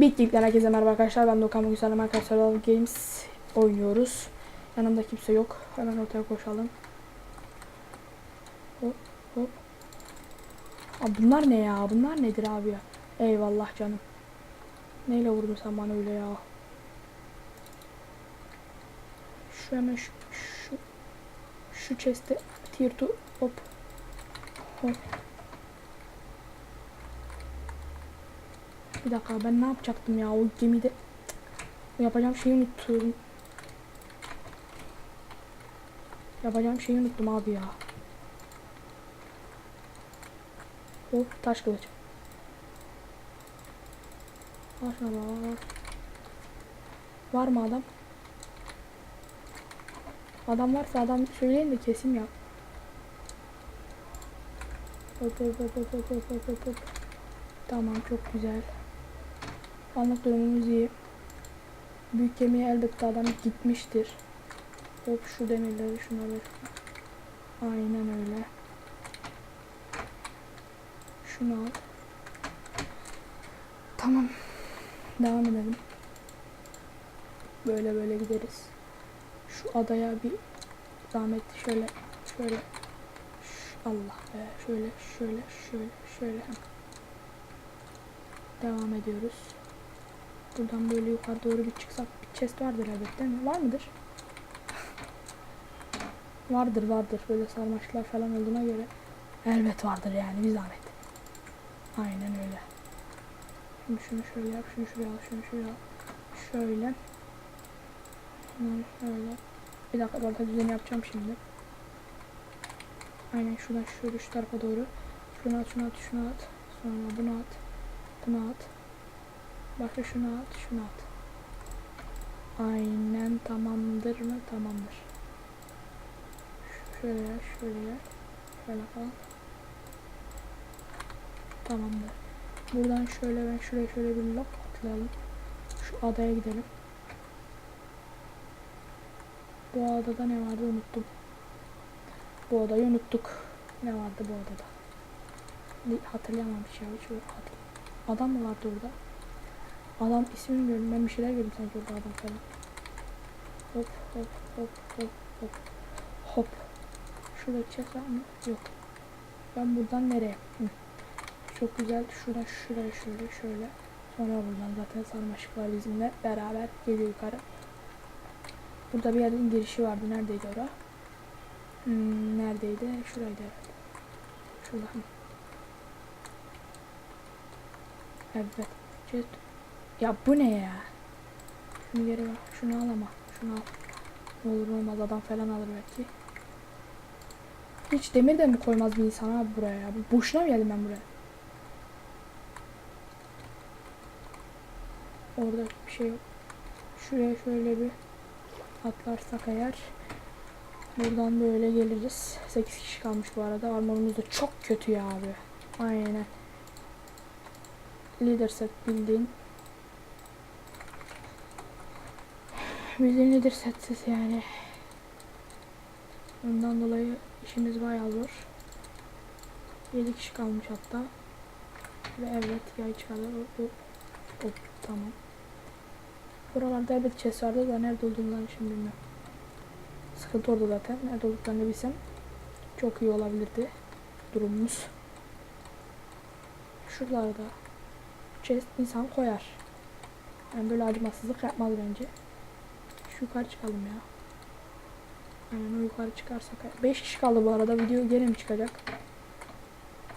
Bittikten herkese merhaba arkadaşlar. Ben Dokan Minecraft Survival Games oynuyoruz. Yanımda kimse yok. Hemen ortaya koşalım. Hop hop. Abi bunlar ne ya? Bunlar nedir abi ya? Eyvallah canım. Neyle vurdun sen bana öyle ya? Şu hemen şu şu şu chest'e tier 2 hop hop Bir dakika ben ne yapacaktım ya o gemide yapacağım şeyi unuttum. Yapacağım şeyi unuttum abi ya. Hop taş kılıç. Maşallah. Var mı adam? Adam varsa adam söyleyin de kesim yap. Hop hop hop hop hop hop hop hop. Tamam çok güzel. Anlık durumumuz iyi. Büyük gemiye elbette adam gitmiştir. Hop şu demirleri şuna ver. Aynen öyle. Şunu al. Tamam. Devam edelim. Böyle böyle gideriz. Şu adaya bir zahmet şöyle şöyle Allah be şöyle şöyle şöyle şöyle devam ediyoruz. Buradan böyle yukarı doğru bir çıksak bir chest vardır elbette mi? Var mıdır? vardır vardır. Böyle sarmaşıklar falan olduğuna göre elbet vardır yani bir zahmet. Aynen öyle. Şimdi şunu şöyle yap, şunu şuraya al, şunu şuraya al. Şöyle. Şöyle. Bir dakika orta düzeni yapacağım şimdi. Aynen şuradan şöyle şu tarafa doğru. Şunu at, şunu at, şunu at. Sonra bunu at. Bunu at. Başka şunu at, şunu at. Aynen tamamdır mı? Tamamdır. Şöyle şöyle. Şöyle falan. Tamamdır. Buradan şöyle ben şuraya şöyle bir lok atlayalım. Şu adaya gidelim. Bu adada ne vardı unuttum. Bu adayı unuttuk. Ne vardı bu adada? Hatırlayamamış ya. Hiç hatırlamıyorum. Adam mı vardı orada? Adam ismini gördüm. Ben bir şeyler gördüm sanki orada adam falan. Hop hop hop hop hop. Hop. Şurada çek var mı? Yok. Ben buradan nereye? Hı. Çok güzel. Şuradan şuraya şöyle şöyle. Sonra buradan zaten sarmaşıklar bizimle beraber geliyor yukarı. Burada bir yerin girişi vardı. Neredeydi ora? Hmm, neredeydi? Şuraydı herhalde. Şurada. Evet. Chest. Ya bu ne ya? Şunu geri ver. Şunu al ama. Şunu al. Olur olmaz adam falan alır belki. Hiç demir de mi koymaz bir insan abi buraya ya? Boşuna mı geldim ben buraya? Orada bir şey yok. Şuraya şöyle bir atlarsak eğer buradan böyle geliriz. 8 kişi kalmış bu arada. Armorumuz da çok kötü ya abi. Aynen. Leader set bildiğin. Bildiğin leader setsiz yani. Ondan dolayı işimiz bayağı zor. 7 kişi kalmış hatta. Ve evet yay çıkardı. Hop, hop, hop, tamam. Buralarda elbet chest vardı da nerede olduğundan şimdi bilmiyorum. Sıkıntı orada zaten. Nerede olduklarını bilsem çok iyi olabilirdi durumumuz. Şuralarda chest insan koyar. Yani böyle acımasızlık yapmaz bence. Şu yukarı çıkalım ya. Aynen o yukarı çıkarsak. 5 kişi kaldı bu arada. Video gene mi çıkacak?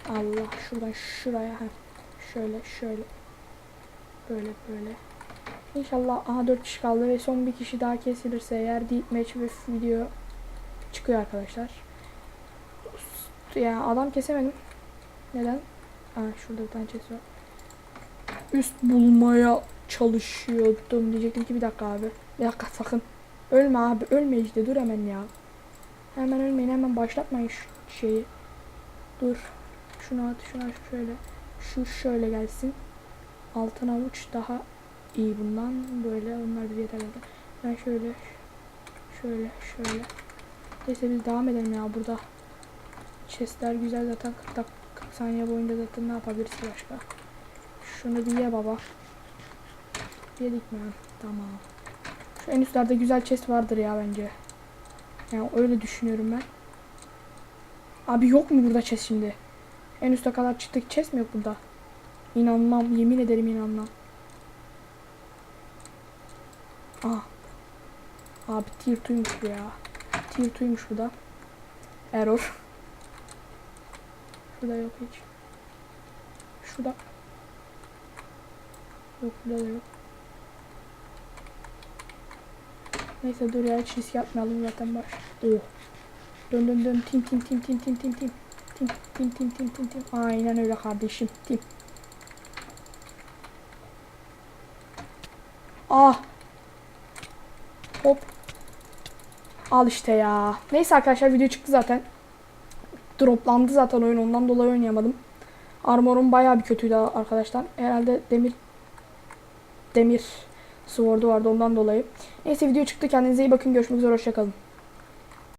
Allah şuradan şuraya. Heh. Şöyle şöyle. Böyle böyle. İnşallah aha 4 kişi kaldı ve son bir kişi daha kesilirse eğer deep match ve video çıkıyor arkadaşlar. Ya adam kesemedim. Neden? Aa, şurada bir tane chest. Üst bulmaya çalışıyordum. Diyecektim ki bir dakika abi. Bir dakika sakın. Ölme abi. Ölme işte. Dur hemen ya. Hemen ölmeyin. Hemen başlatmayın şu şeyi. Dur. Şunu at. Şunu at. Şöyle. Şu şöyle gelsin. Altın avuç daha iyi bundan. Böyle. Onlar bir yeter. Ben şöyle. Şöyle. Şöyle. Neyse biz devam edelim ya burada. Chestler güzel zaten 40 dak 40 saniye boyunca zaten ne yapabiliriz başka? Şunu bir ye baba. Yedik mi? Tamam. Şu en üstlerde güzel chest vardır ya bence. Yani öyle düşünüyorum ben. Abi yok mu burada chest şimdi? En üste kadar çıktık chest mi yok burada? İnanmam. Yemin ederim inanmam. Aa. Abi tier 2'ymuş bu ya. Tier 2'ymuş bu da. Error. Şurada yok hiç. Şurada. Yok burada da yok. Neyse dur ya hiç risk yapmayalım zaten baş. Oh. Dön dön dön tim tim tim tim tim tim tim. Tim tim tim tim tim tim. Aynen öyle kardeşim. Tim. Ah. Hop. Al işte ya. Neyse arkadaşlar video çıktı zaten. Droplandı zaten oyun ondan dolayı oynayamadım. Armorum bayağı bir kötüydü arkadaşlar. Herhalde demir demir sword'u vardı ondan dolayı. Neyse video çıktı. Kendinize iyi bakın. Görüşmek üzere. Hoşçakalın.